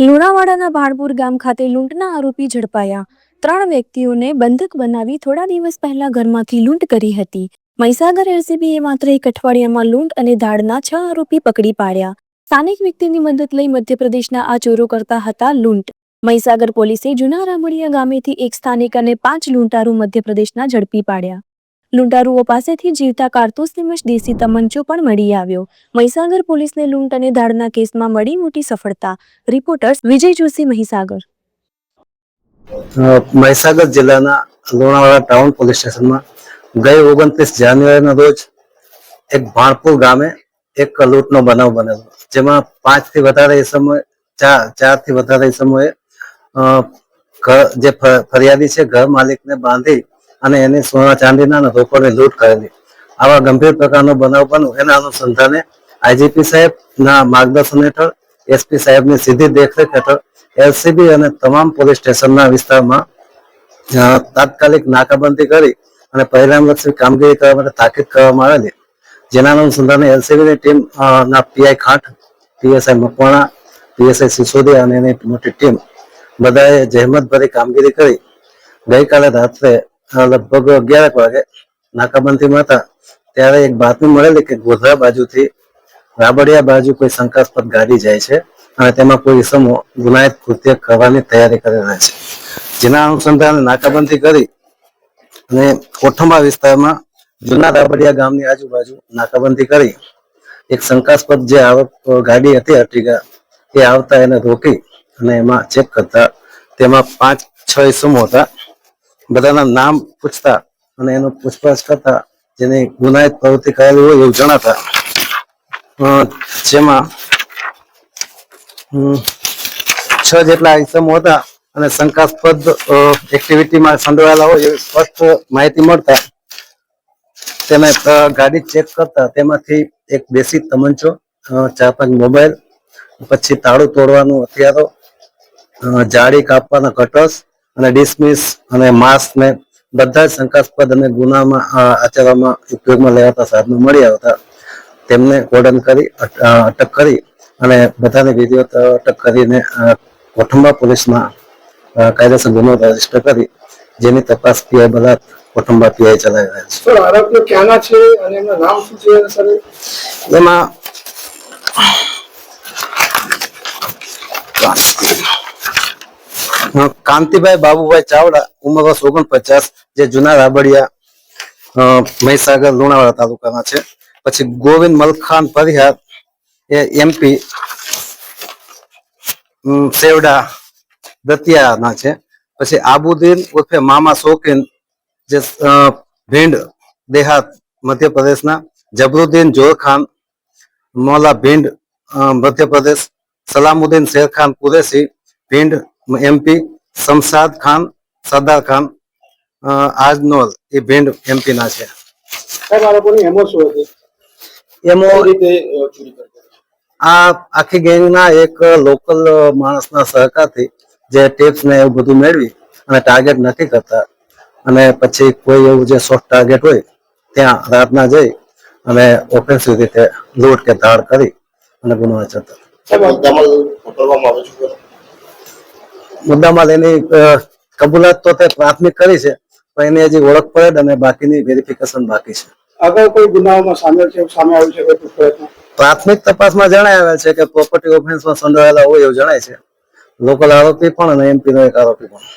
લુણાવાડાના ભાણપુર ગામ ખાતે લૂંટના આરોપી ઝડપાયા. ત્રણ વ્યક્તિઓને બંધક બનાવી થોડા દિવસ પહેલા ઘરમાંથી લૂંટ કરી હતી. મહીસાગર એલસીબીએ માત્ર એક અઠવાડિયામાં લૂંટ અને ધાડના છ આરોપી પકડી પાડ્યા. સ્થાનિક વ્યક્તિની મદદ લઈ મધ્યપ્રદેશના આ ચોરો કરતા હતા લૂંટ. મહીસાગર પોલીસે જૂના રામડિયા ગામેથી એક સ્થાનિક અને પાંચ લૂંટારૂ મધ્યપ્રદેશના ઝડપી પાડ્યા. લૂંટારુઓ પાસેથી જીવતા કારતૂસ તેમજ દેશી તમંચો પણ મળી આવ્યો. મહીસાગર પોલીસને લૂંટ અને ધાડના કેસમાં મળી મોટી સફળતા. રિપોર્ટર્સ વિજય જોશી, મહીસાગર. મહીસાગર જિલ્લાના લોણાવાડા ટાઉન પોલીસ સ્ટેશનમાં ગઈ ઓગણત્રીસ જાન્યુઆરીના રોજ એક ભાણપુર ગામે એક લૂંટનો બનાવ બનેલો. જેમાં પાંચથી વધારે સમય, ચાર ચારથી વધારે સમયે જે ફરિયાદી છે, ઘર માલિકને બાંધી અને એની સોના ચાંદીના અને રોકડની લૂંટ કરેલી. આવા ગંભીર પ્રકારનો બનાવ બન્યો એના અનુસંધાને આઈજીપી સાહેબ ના માર્ગદર્શન હેઠળ, એસપી સાહેબની સીધી દેખરેખ હેઠળ, એલસીબી અને તમામ પોલીસ સ્ટેશનના વિસ્તારમાં તાત્કાલિક નાકાબંધી કરી અને પરિણામલક્ષી કામગીરી કરવા માટે તાકીદ કરવામાં આવેલી. જેના અનુસંધાને એલસીબીની ટીમ ના PI Khant PSI Makwana PSI Sisodiya અને એની મોટી ટીમ બધાએ જહેમતભરી કામગીરી કરી. ગઈકાલે રાત્રે લગભગ અગિયાર વાગે નાકાબંધીમાં હતા. ત્યારે એક બાતમી મળેલી કે ગોધરા બાજુથી રાબડિયા બાજુ કોઈ શંકાસ્પદ ગાડી જાય છે અને તેમાં કોઈ ઇસમો ગુનાહિત કૃત્ય કરવાની તૈયારી કરી રહ્યા છે. જેના અનુસંધાને નાકાબંધી કરી અને કોઠંબા વિસ્તારમાં જૂના રાબડિયા ગામની આજુબાજુ નાકાબંધી કરી. એક શંકાસ્પદ જે આવક ગાડી હતી અર્ટિગા એ આવતા એને રોકી અને એમાં ચેક કરતા તેમાં પાંચ, છ ઇસમો હતા. બધાના નામ પૂછતા અને એનો પૂછપરછ કરતા જેની ગુનાહિત પ્રવૃત્તિ કરેલી હોય એવું જણાતા. જેમાં છ જેટલા ઇસમો હતા અને શંકાસ્પદ એક્ટિવિટીમાં સંડોવાયેલા હોય એવી સ્પષ્ટ માહિતી મળતા તેને ગાડી ચેક કરતા તેમાંથી એક દેશી તમંચો ચાર પાંચ મોબાઈલ, પછી તાળું તોડવાનું હથિયારો જાળી કાપવાના કટર્સ અને ડિસમિસ અને માસ્ક ને બધા જ શંકાસ્પદ અને ગુનામાં આચરવામાં ઉપયોગમાં લેવાતા સાધનો મળી આવતા તેમને કોર્ડન કરી અટક કરી અને બધાને વિધિઓ અટક કરીને કોઠંબા પોલીસમાં કાયદેસર ગુનો રજિસ્ટર કરી જેની તપાસ પીઆઈ બધા કોઠંબા પીઆઈ ચલાવી રહ્યા છે. આરોપીઓ ક્યાંના છે અને એમનું નામ શું છે સર એમાં કાંતિભાઈ બાબુભાઈ ચાવડા, ઉંમર વર્ષ ઓગણપચાસ, જે જુના રાબડિયા મહીસાગર, લુણાવાડા તાલુકાના છે. પછી ગોવિંદ મલખાન પરિહાર, એ એમપી સેવડા, દતિયાના છે. પછી આબુદ્દીન ઉર્ફે મામા શોકીન, જે ભીંડ દેહાત મધ્યપ્રદેશના, જબરુદ્દીન જોરખાન, મોલા ભીંડ મધ્યપ્રદેશ, સલામુદ્દીન શેરખાન કુરેશી ભીંડ એમપી શમશાદ ખાન સરદાર ખાન આજનોર એ ભીંડ એમપી ના છે. આ એમો આખી ગેંગના એક લોકલ માણસના સહકારથી જે ટિપ્સ ને એવું બધું મેળવી અને ટાર્ગેટ નક્કી કરતા. અને પછી કોઈ એવું જે સોફ્ટ ટાર્ગેટ હોય ત્યાં રાતના જઈ અને ઓફેન્સિવ રીતે લૂંટ કે ધાડ કરી અને ગુનો આચરતા મુદ્દામાં અ, કબૂલાત તો તે પ્રાથમિક કરી છે પણ એની હજી ઓળખ પડે અને બાકીની વેરિફિકેશન બાકી છે. આગળ કોઈ ગુનાઓમાં સામેલ છે સામે આવ્યું છે કોઈ પ્રયત્ન? પ્રાથમિક તપાસમાં જણાવેલ છે કે પ્રોપર્ટી ઓફેન્સમાં સંડોવાયેલા હોય એવું જણાય છે. લોકલ આરોપી પણ અને એમપી નો એક આરોપી પણ.